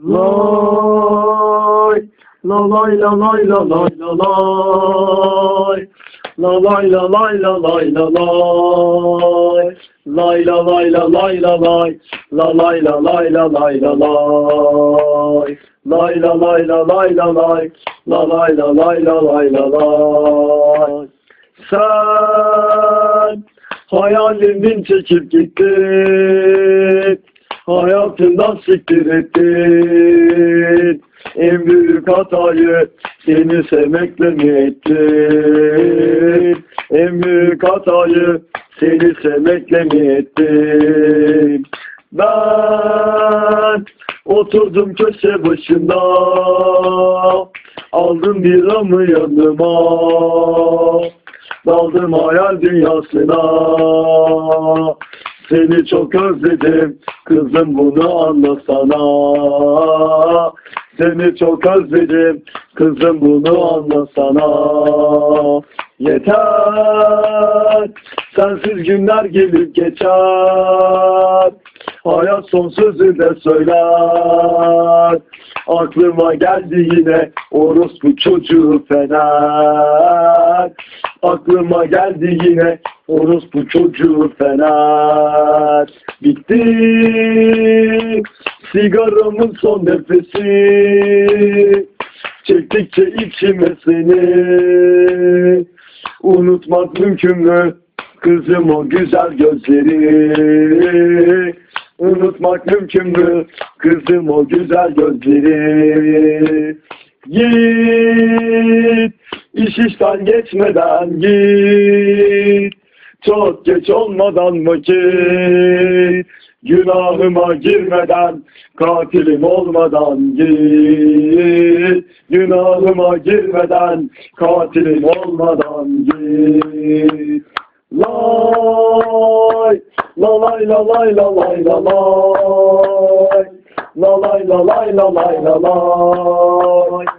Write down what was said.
Lay, la lay la lay la lay la lay. La lay la lay la lay la lay. Lay la lay la lay la lay. La lay la lay la lay la lay. Lay la lay la lay la lay. La lay la lay la lay la lay. Sen hayalimin çekip gittin. Hayatından siktir ettin. En büyük hatayı seni sevmekle mi ettin? En büyük hatayı seni sevmekle mi ettin? Ben oturdum köşe başında Aldım bir ramı yanıma Daldım hayal dünyasına. Seni çok özledim Kızım bunu anlasana. Seni çok özledim Kızım bunu anlasana. Yeter Sensiz günler gelip geçer. Hayat son sözü de söyler. Aklıma geldi yine orospu çocuğu fener Aklıma geldi yine. Orospu çocuğu fener. Bitti. Sigaramın son nefesi. Çektikçe içime seni. Unutmak mümkün mü? Kızım o güzel gözleri. Unutmak mümkün mü? Kızım o güzel gözleri Git işten geçmeden git. Çok geç olmadan vakit. Günahıma girmeden katilim olmadan git. Günahıma girmeden katilim olmadan git. Lay la lay la lay la lay la lay